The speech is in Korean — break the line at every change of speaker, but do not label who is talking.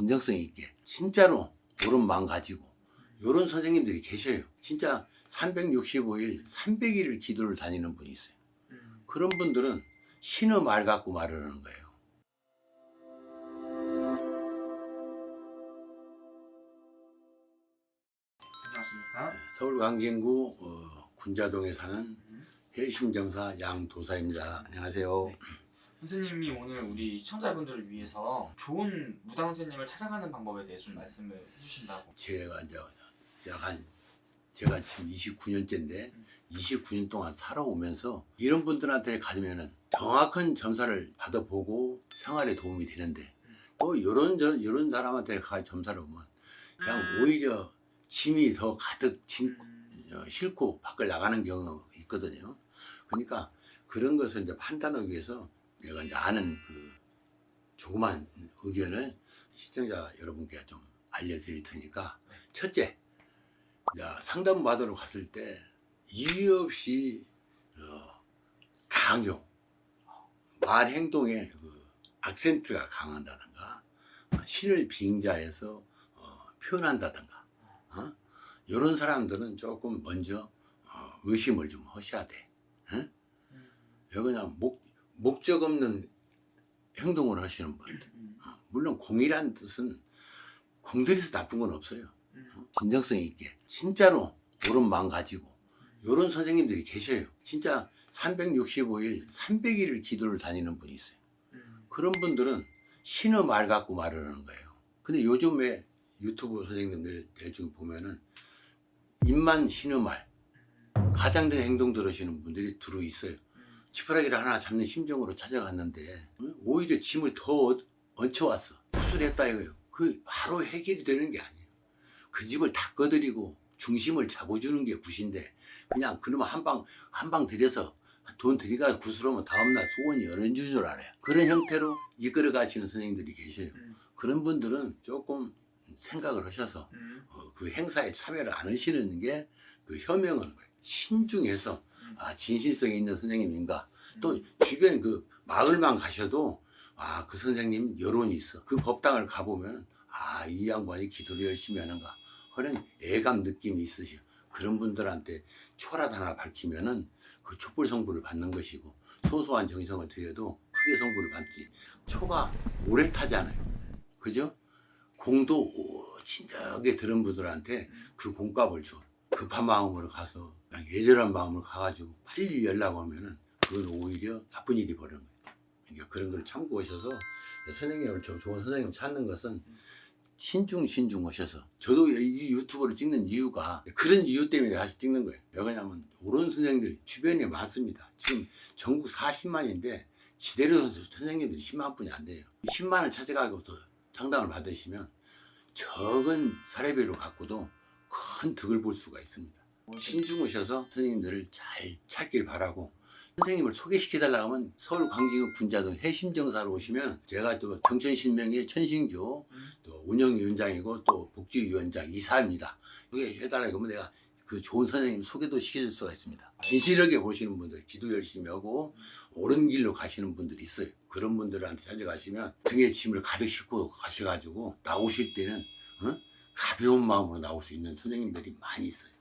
진정성 있게 진짜로 옳은 마음 가지고 이런 선생님들이 계셔요. 진짜 365일 300일을 기도를 다니는 분이 있어요.
음.
그런 분들은 신의 말 갖고 말을 하는 거예요.
안녕하십니까?
서울 광진구 어, 군자동에 사는 헬심정사 양도사입니다. 안녕하세요.
네. 선생님이 오늘 우리 시청자분들을 위해서 좋은 무당 선생님을 찾아가는 방법에 대해 좀 말씀을 해주신다고.
제가 이제 약한 제가 지금 29년째인데 29년 동안 살아오면서 이런 분들한테 가면은 정확한 점사를 받아보고 생활에 도움이 되는데 또 이런 저 이런 사람한테 가 점사를 보면 그냥 오히려 짐이 더 가득 진,
음.
어, 싣고 밖을 나가는 경우가 있거든요. 그러니까 그런 것을 이제 판단하기 위해서 내가 이제 아는 그 조그만 의견을 시청자 여러분께 좀 알려드릴 테니까 첫째, 야, 상담 받으러 갔을 때 이유 없이 어, 강요, 말 행동에 그 악센트가 강한다든가 신을 빙자해서 어, 표현한다든가 어? 이런 사람들은 조금 먼저 어, 의심을 좀 하셔야 돼. 응?
음.
그냥 목, 목적 없는 행동을 하시는 분들.
음.
어, 물론 공이란 뜻은 공들여서 나쁜 건 없어요.
음.
진정성 있게 진짜로 옳은 마음 가지고 이런 선생님들이 계셔요. 진짜 365일 300일을 기도를 다니는 분이 있어요.
음.
그런 분들은 신의 말 갖고 말을 하는 거예요. 근데 요즘에 유튜브 선생님들 대충 보면은 입만 신의 말, 가장된 행동 들으시는 분들이 들어 있어요.
음.
지푸라기를 하나 잡는 심정으로 찾아갔는데 응? 오히려 짐을 더 얹혀왔어. 구슬했다 이거예요. 그 바로 해결이 되는 게 아니에요. 그 집을 다 꺼드리고 중심을 잡아주는 게 굿인데 그냥 그놈 한방 한 방 들여서 돈 들이가 구슬하면 다음날 소원이 연연 주줄 알아요. 그런 형태로 이끌어 가시는 선생님들이 계셔요.
음.
그런 분들은 조금 생각을 하셔서
음.
어, 그 행사에 참여를 안 하시는 게그 효명은 신중해서 아, 진실성이 있는 선생님인가? 또 주변 그 마을만 가셔도 아 그 선생님 여론이 있어. 그 법당을 가보면 아 이 양반이 기도를 열심히 하는가? 그런 애감 느낌이 있으셔. 그런 분들한테 초라도 하나 밝히면은 그 촛불 성부를 받는 것이고 소소한 정성을 들여도 크게 성부를 받지. 초가 오래 타잖아요. 그죠? 공도 오, 진작에 들은 분들한테 그 공값을 줘. 급한 마음으로 가서 그냥 예절한 마음으로 가가지고 빨리 연락 오면은 그건 오히려 나쁜 일이 벌어는 거예요. 그러니까 그런 걸 참고하셔서 선생님을 좀 좋은 선생님 찾는 것은 신중 신중 하셔서 저도 이 유튜브를 찍는 이유가 그런 이유 때문에 다시 찍는 거예요. 왜 그러냐면 옳은 선생님들 주변에 많습니다. 지금 전국 40만인데 지대로 선생님들이 10만 분이 안 돼요. 10만을 찾아가고서 상담을 받으시면 적은 사례비로 갖고도 큰 득을 볼 수가 있습니다. 신중하셔서 선생님들을 잘 찾길 바라고 선생님을 소개시켜달라고 하면 서울 광진구 군자동 해심정사로 오시면 제가 또 경천신명의 천신교
음.
또 운영위원장이고 또 복지위원장 이사입니다. 여기 해달라고 하면 내가 그 좋은 선생님 소개도 시켜줄 수가 있습니다. 진실하게 보시는 분들, 기도 열심히 하고 옳은 길로 가시는 분들이 있어요. 그런 분들한테 찾아가시면 등에 짐을 가득 싣고 가셔가지고 나오실 때는 어? 가벼운 마음으로 나올 수 있는 선생님들이 많이 있어요.